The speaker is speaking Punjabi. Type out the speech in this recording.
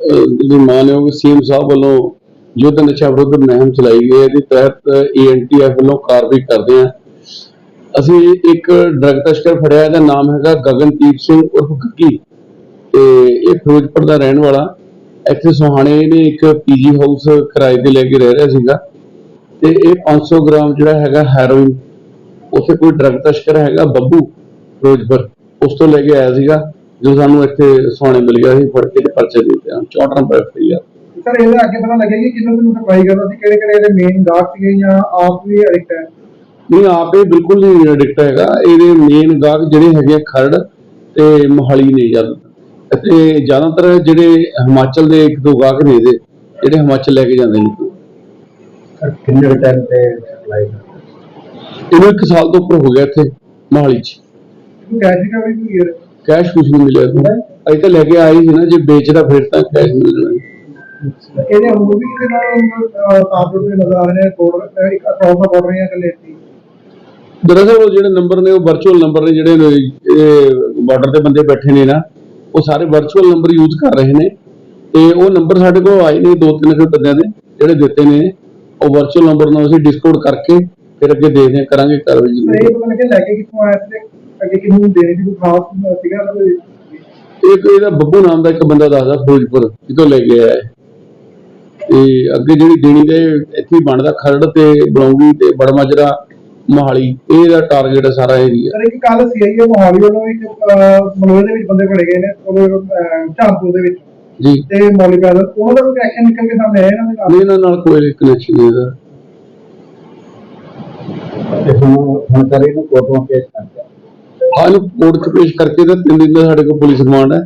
ਜਿਹੜੀ ਮਾਨਯੋਗ ਸੀਐਮ ਸਾਹਿਬ ਵੱਲੋਂ ਯੁੱਧ ਨਸ਼ਾ ਵਿਰੁੱਧ ਮੁਹਿੰਮ ਚਲਾਈ ਗਈ ਹੈ, ਇਹਦੇ ਤਹਿਤ ਏਐਨਟੀਐਫ ਵੱਲੋਂ ਕਾਰਵਾਈ ਕਰਦੇ ਹਾਂ। ਅਸੀਂ ਇੱਕ ਡਰਗ ਤਸਕਰ ਫੜਿਆ, ਇਹਦਾ ਨਾਮ ਹੈਗਾ ਗਗਨਦੀਪ ਸਿੰਘ ਉਰਫ ਗੱਗੀ ਤੇ ਇਹ ਫਿਰੋਜ਼ਪੁਰ ਦਾ ਰਹਿਣ ਵਾਲਾ। ਇੱਥੇ ਸੁਹਾਣੇ ਨੇ ਇੱਕ ਪੀਜੀ ਹਾਊਸ ਕਿਰਾਏ ਤੇ ਲੈ ਕੇ ਰਹਿ ਰਿਹਾ ਸੀਗਾ ਤੇ ਇਹ 500 ਗ੍ਰਾਮ ਜਿਹੜਾ ਹੈਗਾ ਹੈਰੋਇਨ, ਉੱਥੇ ਕੋਈ ਡਰਗ ਤਸਕਰ ਹੈਗਾ ਬੱਬੂ ਫਿਰੋਜ਼ਪੁਰ, ਉਸ ਤੋਂ ਲੈ ਕੇ ਆਇਆ ਸੀਗਾ। ਜੋ ਸਾਨੂੰ ਇੱਥੇ ਸੁਹਾਣੇ ਮਿਲ ਗਿਆ ਸੀ ਫੜ ਕੇ ਤੇ ਪਰਚੇ ਦੇ ਦਿੱਤੇ 64 ਨੰਬਰ ਐਫਆਈਆਰ ਸਰ ਇਹਦੇ ਅੱਗੇ ਪਤਾ ਲੱਗਿਆ ਕਿ ਕਿੰਨੂੰ ਕਿੰਨੂੰ ਸਪਲਾਈ ਕਰਦਾ ਸੀ ਕਿਹੜੇ ਕਿਹੜੇ ਇਹਦੇ ਮੇਨ ਗਾਹਕ ਸੀਗੇ ਜਾਂ ਆਪ ਵੀ ਐਡਿਕਟ ਹੈ? ਨਹੀਂ ਆਪ ਇਹ ਬਿਲਕੁਲ ਨਹੀਂ ਐਡਿਕਟ ਹੈਗਾ। ਇਹਦੇ ਮੇਨ ਗਾਹਕ ਜਿਹੜੇ ਹੈਗੇ ਖਰੜ ਤੇ ਮੋਹਾਲੀ ਨੇ ਜ਼ਿਆਦਾਤਰ ਤੇ ਜ਼ਿਆਦਾਤਰ ਜਿਹੜੇ ਹਿਮਾਚਲ ਦੇ ਇੱਕ ਦੋ ਗਾਹਕ ਨੇ ਇਹਦੇ ਜਿਹੜੇ ਹਿਮਾਚਲ ਲੈ ਕੇ ਜਾਂਦੇ ਨੇ। ਸਰ ਕਿੰਨੇ ਟਾਈਮ ਤੇ ਸਪਲਾਈ ਇਹਨੂੰ ਇੱਕ ਸਾਲ ਤੋਂ ਉੱਪਰ ਹੋ ਗਿਆ ਇੱਥੇ ਮੋਹਾਲੀ 'ਚ। ਕੈਸ਼ ਰਿਕਵਰੀ ਹੋਈ ਹੈ। ਕੈਸ਼ ਕੁਝ ਨਹੀਂ ਮਿਲਿਆ ਇਹਨੂੰ ਅਜੇ ਤਾਂ ਲੈ ਕੇ ਆਏ ਸੀ ਨਾ ਜੇ ਵੇਚਦਾ ਫਿਰ ਤਾਂ ਕੈਸ਼ ਮਿਲ ਜਾਣਾ। ਇਹਦੇ ਹੋਰ ਵੀ ਇਹਦੇ ਨਾਲ ਪਾਸਵਰਡ ਦੇ ਰਹੇ ਨੇ ਕੋਡ ਇੱਕ ਅਕਾਊਂਟ ਦਾ ਰਹੀਆਂ ਇਕੱਲੇ ਸੀ ਦਰਅਸਲ ਉਹ ਜਿਹੜੇ ਨੰਬਰ ਨੇ ਉਹ ਵਰਚੁਅਲ ਨੰਬਰ ਨੇ ਜਿਹੜੇ ਬਾਰਡਰ ਤੇ ਬੰਦੇ ਬੈਠੇ ਨੇ ਨਾ ਉਹ ਸਾਰੇ ਵਰਚੁਅਲ ਨੰਬਰ ਯੂਜ਼ ਕਰ ਰਹੇ ਨੇ। ਤੇ ਉਹ ਨੰਬਰ ਸਾਡੇ ਕੋਲ ਆਏ ਨੇ ਦੋ ਤਿੰਨ ਕੁ ਬੰਦਿਆਂ ਦੇ ਜਿਹੜੇ ਦਿੱਤੇ ਨੇ। ਉਹ ਵਰਚੁਅਲ ਨੰਬਰ ਨੂੰ ਅਸੀਂ ਡਿਸਕੋਡ ਕਰਕੇ ਫਿਰ ਅੱਗੇ ਦੇਖਦੇ ਹਾਂ ਕਰਾਂਗੇ ਕਾਰਵਾਈ ਜ਼ਰੂਰ। ਇਹ ਪਤਾ ਲੱਗਿਆ ਲੈ ਕੇ ਕਿੱਥੋਂ ਆਇਆ ਤੇ ਅੱਗੇ ਕਿਹਨੂੰ ਦੇਣੀ ਸੀ ਕੋਈ ਖਾਸ ਸੀਗਾ ਇਹਨਾਂ ਦੇ ਇੱਕ ਇਹਦਾ ਬੱਬੂ ਨਾਮ ਦਾ ਇੱਕ ਬੰਦਾ ਦੱਸਦਾ ਫਿਰੋਜ਼ਪੁਰ ਕਿਤੋਂ ਲੈ ਕੇ ਆਇਆ ਹੈ ਤੇ ਅੱਗੇ ਜਿਹੜੀ ਦੇਣੀ ਦੇ ਇੱਥੇ ਹੀ ਬਣਦਾ ਖਰੜ ਤੇ ਬਲੌਂਗੀ ਤੇ ਬੜਮਾਜਰਾ ਮੋਹਾਲੀ ਇਹ ਦਾ ਟਾਰਗੇਟ ਹੈ ਸਾਰਾ ਏਰੀਆ ਸਰ ਇੱਕ ਕੱਲ ਸੀਆਈਏ ਮੋਹਾਲੀ ਵੱਲੋਂ ਇੱਕ ਮਲੋਏ ਦੇ ਵਿੱਚ ਬੰਦੇ ਫੜੇ ਗਏ ਨੇ ਉਹਦੇ ਝਾਂਪੂ ਦੇ ਵਿੱਚ। ਜੀ। ਤੇ ਮੌਲੀ ਪੈਦਲ ਉਹਨਾਂ ਦਾ ਕੋਈ ਐਕਸ਼ਨ ਨਿਕਲ ਕੇ ਸਾਹਮਣੇ ਆਇਆ ਇਹਨਾਂ ਦੇ ਨਾਲ? ਨਹੀਂ ਇਹਨਾਂ ਨਾਲ ਕੋਈ ਕਨੈਕਸ਼ਨ ਨਹੀਂ ਇਹਦਾ। ਹੁਣ ਕਰ ਕੋਰਟੋਂ ਕਰਦਾ ਹਾਂ ਇਹਨੂੰ ਕੋਰਟ 'ਚ ਪੇਸ਼ ਕਰਕੇ ਤਾਂ ਤਿੰਨ ਦਿਨ ਦਾ ਸਾਡੇ ਕੋਲ ਪੁਲਿਸ ਰਿਮਾਂਡ ਹੈ।